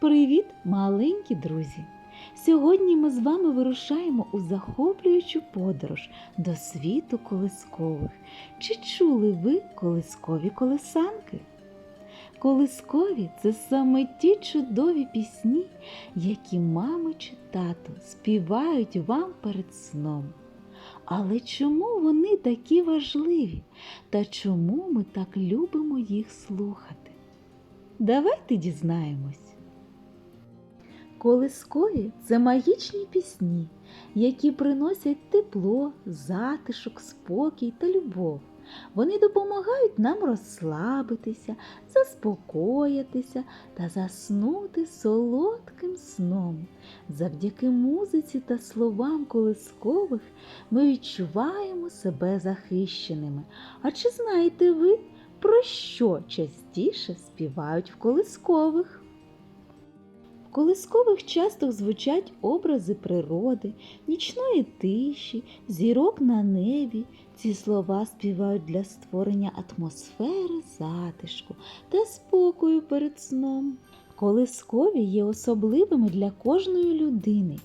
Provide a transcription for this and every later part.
Привіт, маленькі друзі! Сьогодні ми з вами вирушаємо у захоплюючу подорож до світу колискових. Чи чули ви колискові колесанки? Колискові це саме ті чудові пісні, які мами чи тато співають вам перед сном. Але чому вони такі важливі та чому ми так любимо їх слухати? Давайте дізнаємось. Колискові це магічні пісні, які приносять тепло, затишок, спокій та любов. Вони допомагають нам розслабитися, заспокоїтися та заснути солодким сном. Завдяки музиці та словам колискових ми відчуваємо себе захищеними. А чи знаєте ви, про що частіше співають в колискових? Колискових часто звучать образи природи, нічної тиші, зірок на небі. Ці слова співають для створення атмосфери затишку та спокою перед сном. Колискові є особливими для кожної людини.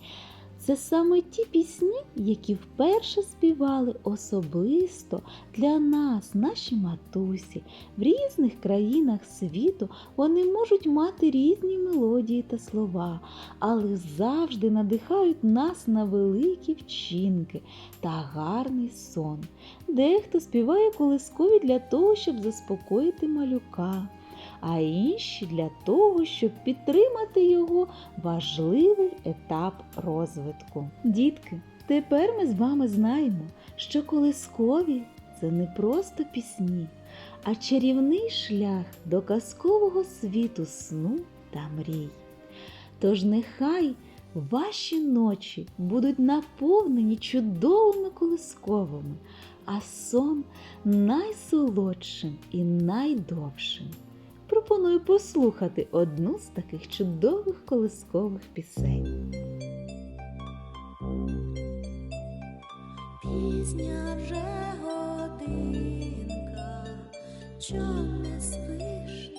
Це саме ті пісні, які вперше співали особисто для нас, наші матусі. В різних країнах світу вони можуть мати різні мелодії та слова, але завжди надихають нас на великі вчинки та гарний сон. Дехто співає колискові для того, щоб заспокоїти малюка, а інші для того, щоб підтримати його важливий етап розвитку. Дітки, тепер ми з вами знаємо, що колискові це не просто пісні, а чарівний шлях до казкового світу сну та мрій. Тож нехай ваші ночі будуть наповнені чудовими колисковими, а сон найсолодшим і найдовшим. Пропоную послухати одну з таких чудових колискових пісень. Пізня вже годинка, чом не спиш,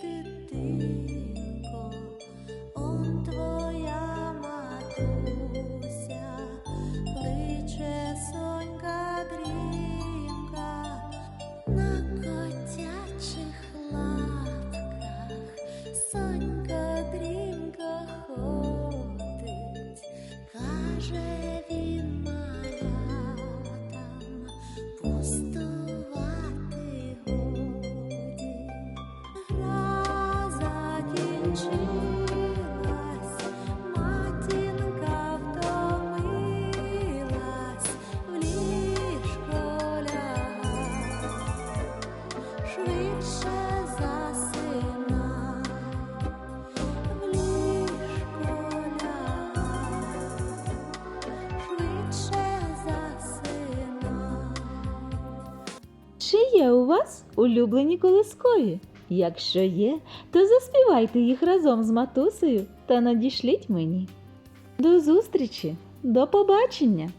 сонька дрімка ходить, каже він малятам пустувати годі. Гра закінчилась, матінка втомилась, в ліжко лягай, швидше Чи є у вас улюблені колискові? Якщо є, то заспівайте їх разом з матусею та надішліть мені. До зустрічі! До побачення!